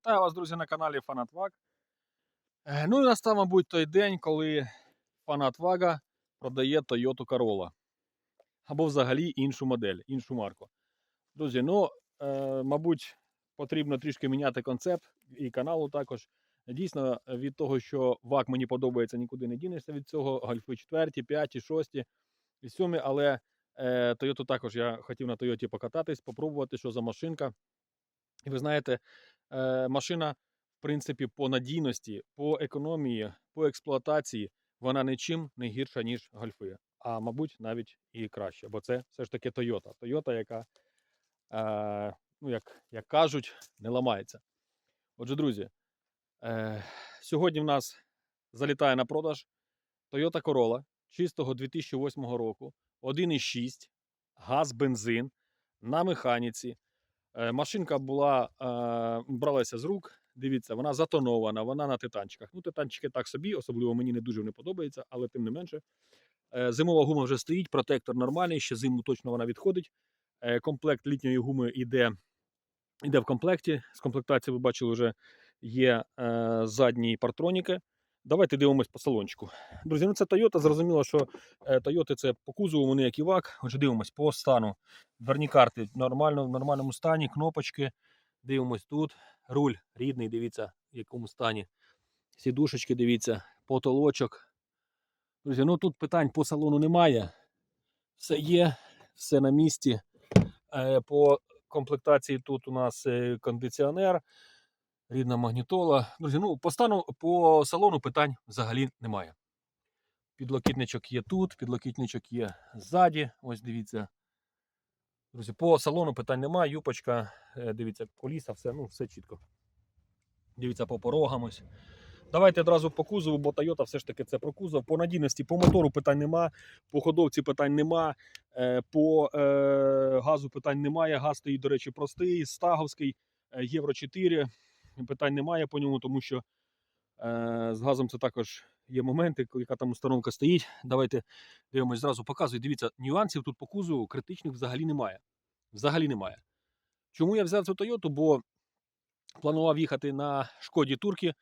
Вітаю вас, друзі, на каналі Фанат Ваг. Е, Ну і настав, мабуть, той день, коли Фанат Вага продає Toyota Corolla. Або взагалі іншу модель, іншу марку. Друзі, ну, е, мабуть, потрібно трішки міняти концепт і каналу також. Дійсно, від того, що ВАК мені подобається, нікуди не дінешся від цього. Гольфи 4, 5, 6 і 7, але е, Toyota також я хотів на Toyota покататись, попробувати, що за машинка. І ви знаєте, е, машина, в принципі, по надійності, по економії, по експлуатації, вона нічим не гірша, ніж гольфи. А мабуть, навіть і краще, бо це все ж таки Toyota. Toyota, яка, е, ну, як, як кажуть, не ламається. Отже, друзі, е, сьогодні в нас залітає на продаж Toyota Corolla чистого 2008 року, 1,6, газ, бензин на механіці. Е, Машинка була, е, бралася з рук. Дивіться, вона затонована, вона на титанчиках. Ну, титанчики так собі, особливо мені не дуже не подобається, але тим не менше. Е, Зимова гума вже стоїть, протектор нормальний, ще зиму точно вона відходить. Комплект літньої гуми йде, йде в комплекті. З комплектації ви бачили, вже є задні партроніки. Давайте дивимось по салончику. Друзі, ну це Toyota. Зрозуміло, що е, Toyota це по кузову, вони як і ВАК. Отже, дивимось по стану. Дверні карти нормально, в нормальному стані, кнопочки. Дивимось тут. Руль рідний, дивіться, в якому стані. Сідушечки, дивіться, потолочок. Друзі, ну тут питань по салону немає. Все є, все на місці. Е, По комплектації тут у нас е, кондиціонер, рідна магнітола. Друзі, ну по стану по салону питань взагалі немає. Підлокітничок є тут, підлокітничок є ззаді. Ось дивіться. Друзі, по салону питань немає. Юпочка, е, дивіться, коліса, все, ну, все чітко. Дивіться по порогам ось. Давайте одразу по кузову, бо Toyota все ж таки це про кузов. По надійності, по мотору питань нема, по ходовці питань нема, е, по е, газу питань немає. Газ стоїть, до речі, простий, стаговський, Євро 4. Питань немає по ньому, тому що е, з газом це також є моменти, яка там установка стоїть. Давайте дивимось, зразу показую. Дивіться, нюансів тут по кузову критичних взагалі немає. Взагалі немає. Чому я взяв цю Toyota? Бо планував їхати на шкоді турки.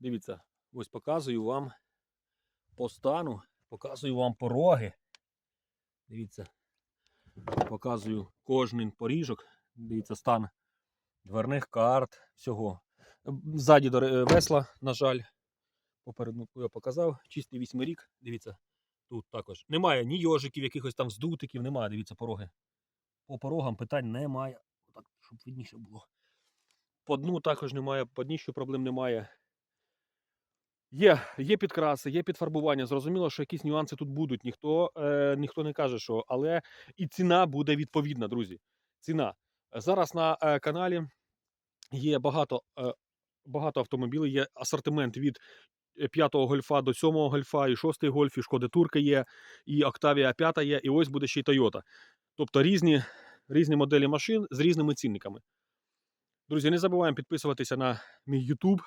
Дивіться, ось показую вам по стану, показую вам пороги. Дивіться, показую кожний поріжок. Дивіться, стан дверних карт, всього. Ззаді до весла, на жаль, попереду я показав. Чистий вісьмий рік. Дивіться, тут також. Немає ні йожиків, якихось там здутиків, немає. Дивіться, пороги. По порогам питань немає. Так, щоб видніше було. По дну також немає, по дніщу проблем немає. Є, є підкраси, є підфарбування. Зрозуміло, що якісь нюанси тут будуть. Ніхто, е, ніхто не каже, що. Але і ціна буде відповідна, друзі. Ціна. Зараз на е, каналі є багато, е, багато автомобілів, є асортимент від 5-го гольфа до 7-го гольфа, і 6-й гольф, і Шкода Турка є, і Octavia 5 є, і ось буде ще й Toyota. Тобто різні, різні моделі машин з різними цінниками. Друзі, не забуваємо підписуватися на мій YouTube.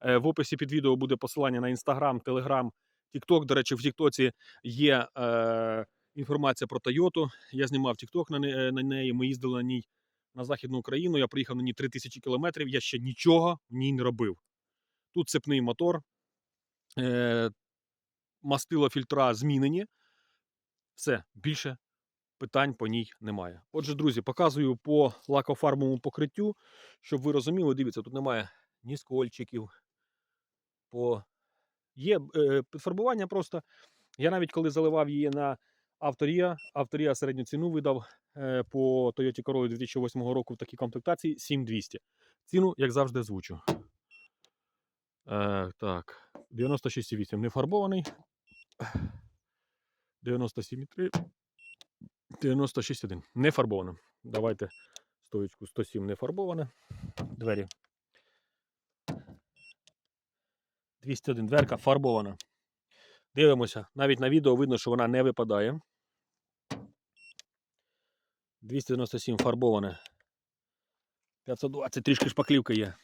Е, В описі під відео буде посилання на Instagram, Telegram, TikTok. До речі, в TikTok є е, інформація про Toyota. Я знімав TikTok на, на неї. Ми їздили на ній на Західну Україну. Я приїхав на ній 3000 кілометрів. Я ще нічого в ній не робив. Тут цепний мотор, е, мастило фільтра змінені. Все, більше питань по ній немає. Отже, друзі, показую по лакофарбовому покриттю, щоб ви розуміли, дивіться, тут немає ні скольчиків. По... Є е, підфарбування просто. Я навіть коли заливав її на авторія, авторія середню ціну видав е, по Toyota Corolla 2008 року в такій комплектації 7200. Ціну, як завжди, озвучу. Е, так, 96,8 не фарбований. 97,3. 96,1. Не фарбована. Давайте стоечку 107 не фарбована. Двері. 201 дверка фарбована. Дивимося. Навіть на відео видно, що вона не випадає. 297 фарбоване. 520 трішки шпаклівка є.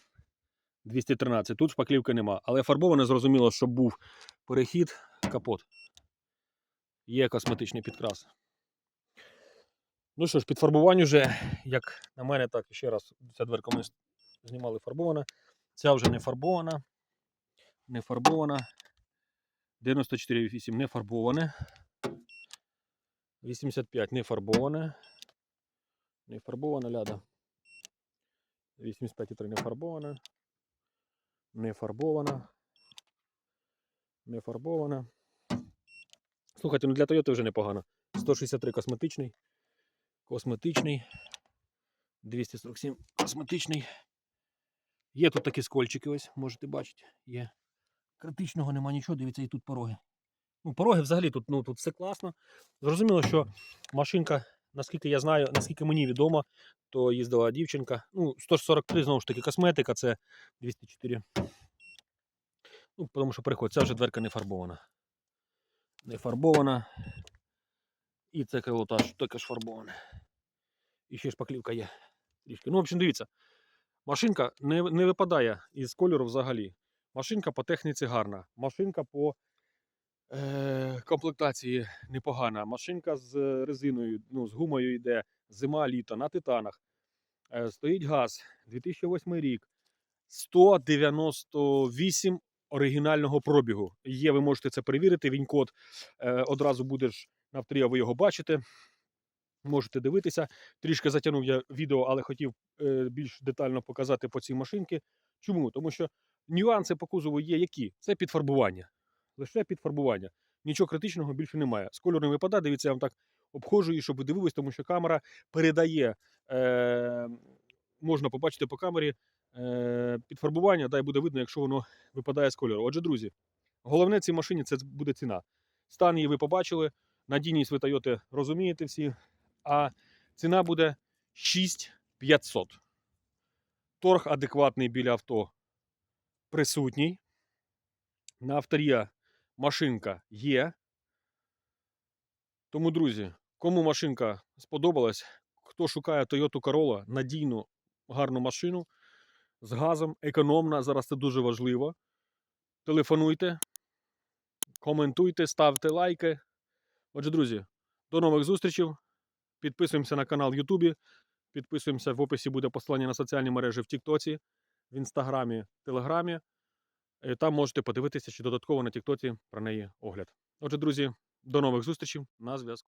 213. Тут шпаклівки нема. Але фарбоване зрозуміло, щоб був перехід, капот. є косметичний підкрас. Ну що ж, підфарбування вже, як на мене, так ще раз, ця дверка ми знімали фарбована. Ця вже не фарбована. Не фарбована. 94,8 не фарбоване. 85 не фарбоване. Не фарбована ляда. 85,3 не фарбована. Не фарбована. Не фарбована. Слухайте, ну для Toyota вже непогано. 163 косметичний. Косметичний. 247 косметичний. Є тут такі скольчики, ось, можете бачити. Є. Критичного нема нічого, дивіться, і тут пороги. Ну, пороги взагалі тут, ну, тут все класно. Зрозуміло, що машинка, наскільки я знаю, наскільки мені відомо, то їздила дівчинка. Ну, 143, знову ж таки, косметика, це 204. Ну, тому що переход, ця вже дверка не фарбована. Не фарбована. І це крило також фарбоване. І ще шпаклівка є. Трішки. Ну, в общем, дивіться. Машинка не, не випадає із кольору взагалі. Машинка по техніці гарна. Машинка по комплектації непогана. Машинка з резиною, ну, з гумою йде. Зима, літо на титанах. Е, стоїть газ. 2008 рік. 198 оригінального пробігу. Є, ви можете це перевірити. Він код е, одразу буде ж навтрі, ви його бачите. Можете дивитися. Трішки затягнув я відео, але хотів е, більш детально показати по цій машинці. Чому? Тому що нюанси по кузову є які? Це підфарбування. Лише підфарбування. Нічого критичного більше немає. З кольору не випадає, дивіться, я вам так обходжу, і щоб ви дивились, тому що камера передає, е, можна побачити по камері е, підфарбування, дай буде видно, якщо воно випадає з кольору. Отже, друзі, головне цій машині це буде ціна. Стан її ви побачили, надійність ви Toyota розумієте всі, а ціна буде 6500. Торг адекватний біля авто присутній. На авторія машинка є. Тому, друзі, кому машинка сподобалась, хто шукає Toyota Corolla, надійну, гарну машину з газом, економна, зараз це дуже важливо. Телефонуйте, коментуйте, ставте лайки. Отже, друзі, до нових зустрічей. Підписуємося на канал в Ютубі. Підписуємося в описі буде посилання на соціальні мережі в Тіктоці, в Інстаграмі, Телеграмі. Е, Там можете подивитися, чи додатково на Тіктоці про неї огляд. Отже, друзі, до нових зустрічей на зв'язку.